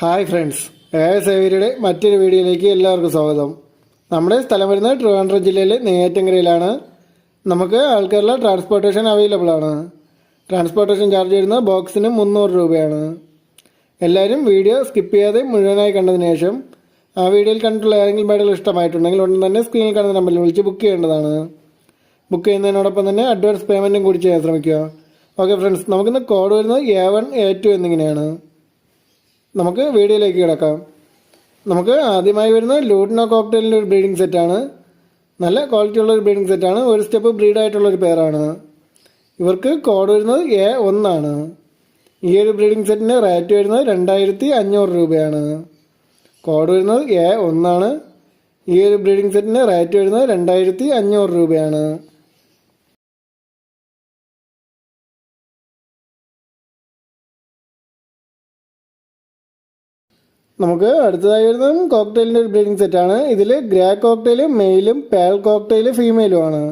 Hi friends. ഏ സേവരുടെ മറ്റൊരു വീഡിയോയിലേക്ക് എല്ലാവർക്കും സ്വാഗതം. നമ്മുടെ സ്ഥലം വരുന്നത് ട്രിവാൻഡ്രം ജില്ലയിലെ നെയ്യാറ്റങ്കരയിലാണ് നമുക്ക് ആൾക്കാരുടെ ട്രാൻസ്പോർട്ടേഷൻ അവൈലബിൾ ആണ്. ട്രാൻസ്പോർട്ടേഷൻ ചാർജ് വരുന്നത് ബോക്സിന് മുന്നൂറ് രൂപയാണ്. എല്ലാവരും വീഡിയോ സ്കിപ്പ് ചെയ്യാതെ മുഴുവനായി കണ്ടതിന് ശേഷം ആ വീഡിയോയിൽ കണ്ടിട്ടുള്ള ഏതെങ്കിലും ബൈഡുകൾ ഇഷ്ടമായിട്ടുണ്ടെങ്കിൽ ഉടൻ തന്നെ സ്ക്രീനിൽ കാണുന്ന നമ്പറിൽ വിളിച്ച് ബുക്ക് ചെയ്യേണ്ടതാണ്. ബുക്ക് ചെയ്യുന്നതിനോടൊപ്പം തന്നെ അഡ്വാൻസ് പേയ്മെന്റും കൂടി ചെയ്യാൻ ശ്രമിക്കുക. ഓക്കെ ഫ്രണ്ട്സ് നമുക്കിന്ന് കോഡ് വരുന്നത് എ വൺ എ ടു എന്നിങ്ങനെയാണ്. നമുക്ക് വീഡിയോയിലേക്ക് കിടക്കാം. നമുക്ക് ആദ്യമായി വരുന്ന ലൂട്ടിനോ കോക്ടെയിലിന്റെ ഒരു ബ്രീഡിംഗ് സെറ്റാണ് നല്ല ക്വാളിറ്റി ഉള്ള ഒരു ബ്രീഡിംഗ് സെറ്റാണ് ഒരു സ്റ്റെപ്പ് ബ്രീഡ് ആയിട്ടുള്ള ഒരു പേരാണ് ഇവർക്ക് കോഡ് വരുന്നത് എ ഒന്നാണ് ഈ ഒരു ബ്രീഡിംഗ് സെറ്റിന് റേറ്റ് വരുന്നത് രണ്ടായിരത്തി അഞ്ഞൂറ് രൂപയാണ്. കോഡ് വരുന്നത് എ ഒന്നാണ് ഈ ഒരു ബ്രീഡിംഗ് സെറ്റിന് റേറ്റ് വരുന്നത് രണ്ടായിരത്തി അഞ്ഞൂറ് രൂപയാണ്. നമുക്ക് അടുത്തതായി വരുന്നതും കോക്ടെയിലിന്റെ ഒരു ബ്രീഡിംഗ് സെറ്റാണ് ഇതിൽ ഗ്രേ കോക്ടെയിൽ മെയിലും പേൾ കോക്ടെയിൽ ഫീമെയിലും ആണ്.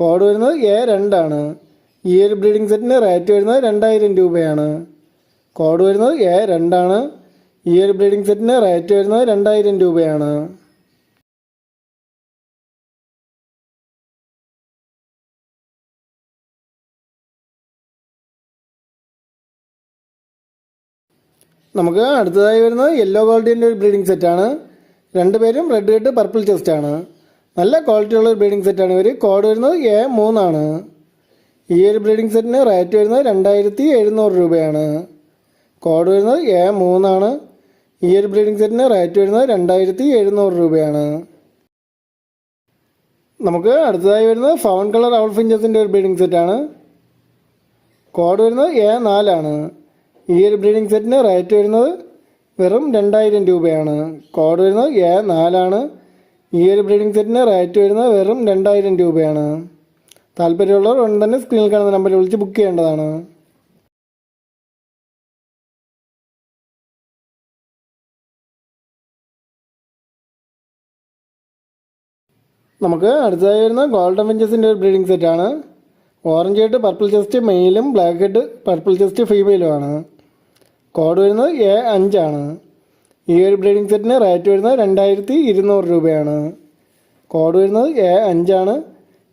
കോഡ് വരുന്നത് എ രണ്ടാണ് ഈ ഒരു ബ്രീഡിംഗ് സെറ്റിന് റേറ്റ് വരുന്നത് രണ്ടായിരം രൂപയാണ്. കോഡ് വരുന്നത് എ രണ്ടാണ് ഈ ഒരു ബ്രീഡിംഗ് സെറ്റിന് റേറ്റ് വരുന്നത് രണ്ടായിരം രൂപയാണ്. നമുക്ക് അടുത്തതായി വരുന്നത് യെല്ലോ ഗോൾഡിന്റെ ഒരു ബ്രീഡിംഗ് സെറ്റാണ് രണ്ടുപേരും റെഡ് റെഡ് പർപ്പിൾ ചെസ്റ്റാണ് നല്ല ക്വാളിറ്റി ഉള്ള ഒരു ബ്രീഡിംഗ് സെറ്റാണ് ഇവർ കോഡ് വരുന്നത് എ മൂന്നാണ് ഈ ഒരു ബ്രീഡിംഗ് സെറ്റിന് റേറ്റ് വരുന്നത് രണ്ടായിരത്തി എഴുന്നൂറ് രൂപയാണ്. കോഡ് വരുന്നത് എ മൂന്നാണ് ഈ ഒരു ബ്രീഡിംഗ് സെറ്റിന് റേറ്റ് വരുന്നത് രണ്ടായിരത്തി എഴുന്നൂറ് രൂപയാണ്. നമുക്ക് അടുത്തതായി വരുന്നത് ഫൗൺ കളർ ഔൾ ഫിഞ്ചസിന്റെ ഒരു ബ്രീഡിംഗ് സെറ്റാണ് കോഡ് വരുന്നത് എ നാലാണ് ഈ ഒരു ബ്രീഡിംഗ് സെറ്റിന് റേറ്റ് വരുന്നത് വെറും രണ്ടായിരം രൂപയാണ്. കോഡ് വരുന്നത് എ നാലാണ്. ഈ ഒരു ബ്രീഡിംഗ് സെറ്റിന് റേറ്റ് വരുന്നത് വെറും രണ്ടായിരം രൂപയാണ്. താല്പര്യമുള്ളവർ ഉടൻ തന്നെ സ്ക്രീനിൽ കാണുന്ന നമ്പറിൽ വിളിച്ച് ബുക്ക് ചെയ്യേണ്ടതാണ്. നമുക്ക് അടുത്തതായി വരുന്ന ഗോൾഡൻ വെഞ്ചസിന്റെ ഒരു ബ്രീഡിംഗ് സെറ്റാണ് ഓറഞ്ച് ഹെഡ് പർപ്പിൾ ചെസ്റ്റ് മെയിലും ബ്ലാക്ക് ഹെഡ് പർപ്പിൾ ചെസ്റ്റ് ഫീമെയിലുമാണ് കോഡ് വരുന്നത് എ അഞ്ചാണ്. ഈ ഒരു ബ്രീഡിംഗ് സെറ്റിന് റേറ്റ് വരുന്നത് രണ്ടായിരത്തി ഇരുന്നൂറ് രൂപയാണ്. കോഡ് വരുന്നത് എ അഞ്ചാണ്.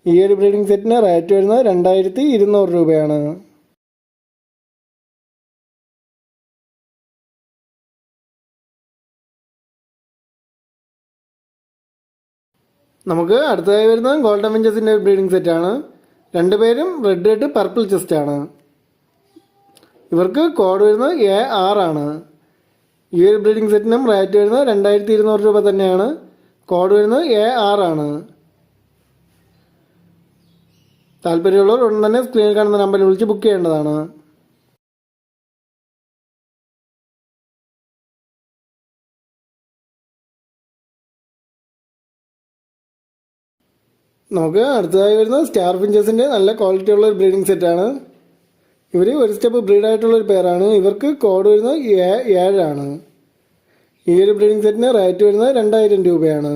ഈ ഒരു ബ്രീഡിംഗ് സെറ്റിന് റേറ്റ് വരുന്നത് രണ്ടായിരത്തി ഇരുന്നൂറ് രൂപയാണ്. നമുക്ക് അടുത്തതായി വരുന്നത് ഗോൾഡൻ വെഞ്ചസിന്റെ ഒരു ബ്രീഡിംഗ് സെറ്റാണ് രണ്ടുപേരും റെഡ് റെഡ് പർപ്പിൾ ചെസ്റ്റാണ് ഇവർക്ക് കോഡ് വരുന്നത് എ ആറാണ് ഈ ഒരു ബ്രീഡിംഗ് സെറ്റിനും റേറ്റ് വരുന്നത് രണ്ടായിരത്തി ഇരുന്നൂറ് രൂപ തന്നെയാണ്. കോഡ് വരുന്നത് എ ആറാണ് താല്പര്യമുള്ളവർ ഉടൻ തന്നെ സ്ക്രീനിൽ കാണുന്ന നമ്പറിൽ വിളിച്ച് ബുക്ക് ചെയ്യേണ്ടതാണ്. നമുക്ക് അടുത്തതായി വരുന്നത് സ്റ്റാർ ഫിഞ്ചസിന്റെ നല്ല ക്വാളിറ്റി ഉള്ള ഒരു ബ്രീഡിംഗ് സെറ്റാണ് ഇവർ ഒരു സ്റ്റെപ്പ് ബ്രീഡായിട്ടുള്ള ഒരു പേരാണ് ഇവർക്ക് കോഡ് വരുന്നത് ഏഴാണ്. ഈ ഒരു ബ്രീഡിംഗ് സെറ്റിന് റേറ്റ് വരുന്നത് രണ്ടായിരം രൂപയാണ്.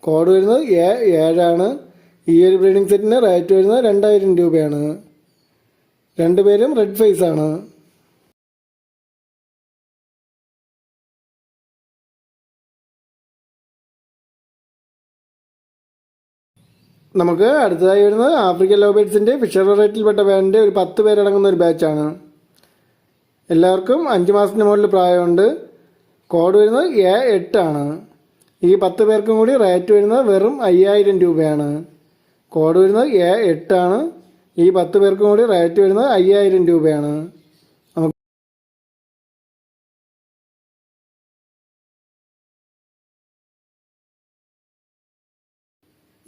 കോഡ് വരുന്നത് ഏ ഏഴാണ്. ഈ ഒരു ബ്രീഡിംഗ് സെറ്റിന് റേറ്റ് വരുന്നത് രണ്ടായിരം രൂപയാണ്. രണ്ടുപേരും റെഡ് ഫേസ് ആണ്. നമുക്ക് അടുത്തതായി വരുന്നത് ആഫ്രിക്കൻ ലോബേറ്റ്സിന്റെ ഫിഷർ റേറ്റിൽപ്പെട്ട ബാൻഡിന്റെ ഒരു പത്ത് പേരടങ്ങുന്ന ഒരു ബാച്ചാണ് എല്ലാവർക്കും അഞ്ച് മാസത്തിന് മുകളിൽ പ്രായമുണ്ട്. കോഡ് വരുന്നത് എ എട്ടാണ് ഈ പത്ത് പേർക്കും കൂടി റേറ്റ് വരുന്നത് വെറും അയ്യായിരം രൂപയാണ്. കോഡ് വരുന്നത് എ എട്ടാണ് ഈ പത്ത് പേർക്കും കൂടി റേറ്റ് വരുന്നത് അയ്യായിരം രൂപയാണ്.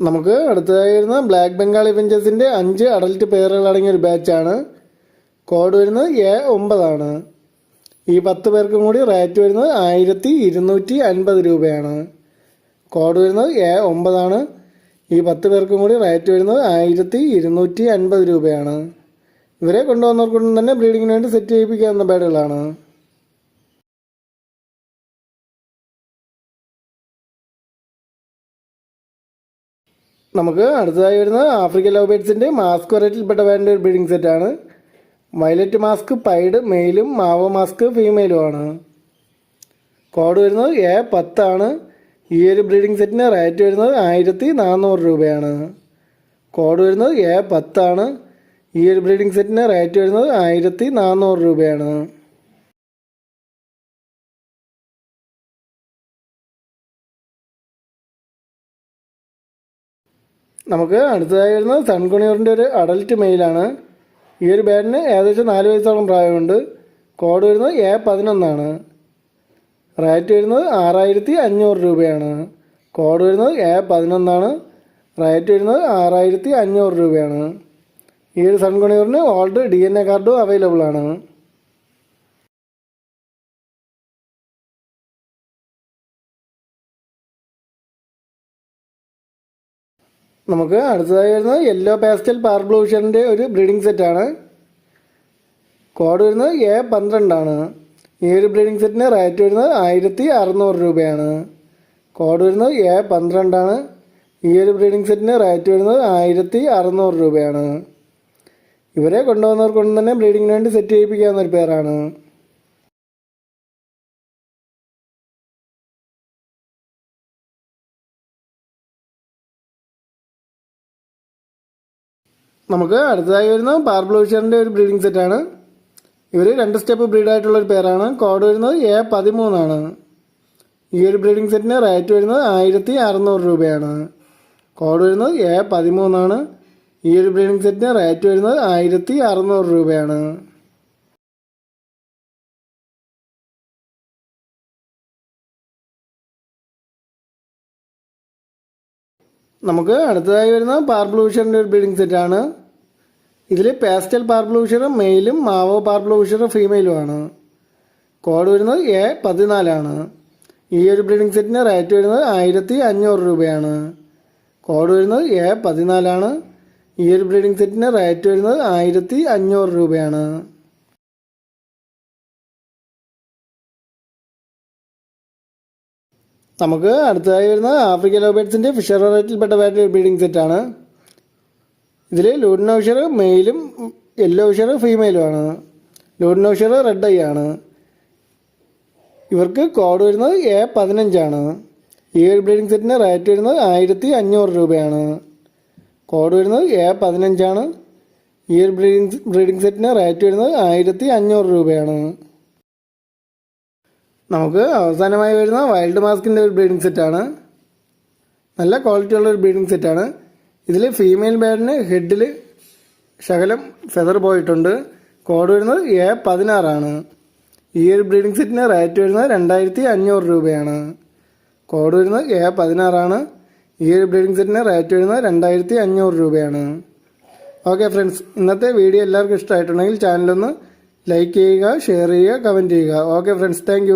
നമുക്ക് അടുത്തതായി വരുന്ന ബ്ലാക്ക് ബംഗാളി വെഞ്ചേഴ്സിന്റെ അഞ്ച് അഡൽറ്റ് പേരുകൾ അടങ്ങിയ ഒരു ബാച്ചാണ് കോഡ് വരുന്നത് എ ഒമ്പതാണ്. ഈ പത്ത് പേർക്കും കൂടി റേറ്റ് വരുന്നത് ആയിരത്തി ഇരുന്നൂറ്റി അൻപത് രൂപയാണ്. കോഡ് വരുന്നത് എ ഒമ്പതാണ്. ഈ പത്ത് പേർക്കും കൂടി റേറ്റ് വരുന്നത് ആയിരത്തി ഇരുന്നൂറ്റി അൻപത് രൂപയാണ്. ഇവരെ കൊണ്ടുവന്നവർക്കൊന്നും തന്നെ ബ്രീഡിങ്ങിന് വേണ്ടി സെറ്റ് ചെയ്യിപ്പിക്കാവുന്ന ബേഡുകളാണ് നമുക്ക് അടുത്തതായി വരുന്നത് ആഫ്രിക്കൻ ലവ് ബേഡ്സിന്റെ മാസ്ക് വെറൈറ്റിയിൽപ്പെട്ട വേണ്ട ഒരു ബ്രീഡിംഗ് സെറ്റാണ് വയലറ്റ് മാസ്ക് പൈഡ് മെയിലും മാവോ മാസ്ക് ഫീമെയിലും ആണ്. കോഡ് വരുന്നത് എ പത്താണ്. ഈ ഒരു ബ്രീഡിംഗ് സെറ്റിന് റേറ്റ് വരുന്നത് ആയിരത്തി നാനൂറ് രൂപയാണ്. കോഡ് വരുന്നത് എ പത്താണ്. ഈ ഒരു ബ്രീഡിംഗ് സെറ്റിന് റേറ്റ് വരുന്നത് ആയിരത്തി നാനൂറ് രൂപയാണ്. നമുക്ക് അടുത്തതായി വരുന്നത് സൺകുണിയറിന്റെ ഒരു അഡൽറ്റ് മെയിലാണ് ഈ ഒരു ബാറ്റിന് ഏകദേശം നാല് വയസ്സോളം പ്രായമുണ്ട്. കോഡ് വരുന്നത് എ പതിനൊന്നാണ്. റേറ്റ് വരുന്നത് ആറായിരത്തി അഞ്ഞൂറ് രൂപയാണ്. കോഡ് വരുന്നത് എ പതിനൊന്നാണ്. റേറ്റ് വരുന്നത് ആറായിരത്തി അഞ്ഞൂറ് രൂപയാണ്. ഈ ഒരു സൺകുണിയൂറിന് ഓൾഡ് ഡി എൻ എ കാർഡും അവൈലബിൾ ആണ്. നമുക്ക് അടുത്തതായി വരുന്നത് യെല്ലോ പാസ്റ്റൽ പാർബ്ലൂഷന്റെ ഒരു ബ്രീഡിംഗ് സെറ്റാണ് കോഡ് വരുന്നത് എ പന്ത്രണ്ടാണ് ഈ ഒരു ബ്രീഡിംഗ് സെറ്റിന് റേറ്റ് വരുന്നത് ആയിരത്തി അറുന്നൂറ് രൂപയാണ്. കോഡ് വരുന്നത് എ പന്ത്രണ്ടാണ് ഈ ഒരു ബ്രീഡിംഗ് സെറ്റിന് റേറ്റ് വരുന്നത് ആയിരത്തി അറുന്നൂറ് രൂപയാണ്. ഇവരെ കൊണ്ടുവന്നവർക്കൊന്നും കൊണ്ട് തന്നെ ബ്രീഡിങ്ങിന് വേണ്ടി സെറ്റ് ചെയ്യിപ്പിക്കാവുന്ന ഒരു പേരാണ്. നമുക്ക് അടുത്തതായി വരുന്നത് പാർബ്ലോഷറിന്റെ ഒരു ബ്രീഡിംഗ് സെറ്റാണ് ഇവർ രണ്ട് സ്റ്റെപ്പ് ബ്രീഡായിട്ടുള്ള ഒരു പേരാണ് കോഡ് വരുന്നത് എ പതിമൂന്നാണ് ഈ ഒരു ബ്രീഡിംഗ് സെറ്റിന് റേറ്റ് വരുന്നത് ആയിരത്തി അറുന്നൂറ് രൂപയാണ്. കോഡ് വരുന്നത് എ പതിമൂന്നാണ് ഈ ഒരു ബ്രീഡിംഗ് സെറ്റിന് റേറ്റ് വരുന്നത് ആയിരത്തി അറുന്നൂറ് രൂപയാണ്. നമുക്ക് അടുത്തതായി വരുന്ന പാർബ്ലൂഷറിന്റെ ഒരു ബ്രീഡിംഗ് സെറ്റാണ് ഇതിൽ പാസ്റ്റൽ പാർബ്ലൂഷർ മെയിലും മാവോ പാർബ്ലൂഷർ ഫീമെയിലുമാണ് കോഡ് വരുന്നത് എ പതിനാലാണ്. ഈ ഒരു ബ്രീഡിംഗ് സെറ്റിന് റേറ്റ് വരുന്നത് ആയിരത്തി അഞ്ഞൂറ് രൂപയാണ്. കോഡ് വരുന്നത് എ പതിനാലാണ്. ഈ ഒരു ബ്രീഡിംഗ് സെറ്റിന് റേറ്റ് വരുന്നത് ആയിരത്തി അഞ്ഞൂറ് രൂപയാണ്. നമുക്ക് അടുത്തതായി വരുന്നത് ആഫ്രിക്കൻ ലോബേറ്റ്സിന്റെ ഫിഷർ റേറ്റിൽപ്പെട്ട ബാറ്റ് ബ്രീഡിംഗ് സെറ്റാണ് ഇതിൽ ലൂഡിനോഷർ മെയിലും യെല്ലോ ഉഷർ ഫീമെയിലുമാണ് ലൂഡിനോഷർ റെഡ് ഐ ആണ്. ഇവർക്ക് കോഡ് വരുന്നത് എ പതിനഞ്ചാണ് ഈ ഒരു ബ്രീഡിംഗ് സെറ്റിന് റേറ്റ് വരുന്നത് ആയിരത്തി അഞ്ഞൂറ് രൂപയാണ്. കോഡ് വരുന്നത് എ പതിനഞ്ചാണ് ഈ ഒരു ബ്രീഡിംഗ് ബ്രീഡിംഗ് സെറ്റിന് റേറ്റ് വരുന്നത് ആയിരത്തി അഞ്ഞൂറ് രൂപയാണ്. നമുക്ക് അവസാനമായി വരുന്ന വൈൽഡ് മാസ്കിന്റെ ഒരു ബ്രീഡിംഗ് സെറ്റാണ് നല്ല ക്വാളിറ്റിയുള്ള ഒരു ബ്രീഡിംഗ് സെറ്റാണ് ഇതിൽ ഫീമെയിൽ ബേഡിന് ഹെഡിൽ ശകലം ഫെദർ പോയിട്ടുണ്ട്. കോഡ് വരുന്നത് എ പതിനാറാണ് ഈ ഒരു ബ്രീഡിംഗ് സെറ്റിന് റേറ്റ് വരുന്നത് രണ്ടായിരത്തി അഞ്ഞൂറ് രൂപയാണ്. കോഡ് വരുന്നത് എ പതിനാറാണ് ഈ ഒരു ബ്രീഡിംഗ് സെറ്റിന് റേറ്റ് വരുന്നത് രണ്ടായിരത്തി അഞ്ഞൂറ് രൂപയാണ്. ഓക്കെ ഫ്രണ്ട്സ് ഇന്നത്തെ വീഡിയോ എല്ലാവർക്കും ഇഷ്ടമായിട്ടുണ്ടെങ്കിൽ ചാനലൊന്ന് ലൈക്ക് ചെയ്യുക ഷെയർ ചെയ്യുക കമന്റ് ചെയ്യുക. Okay friends thank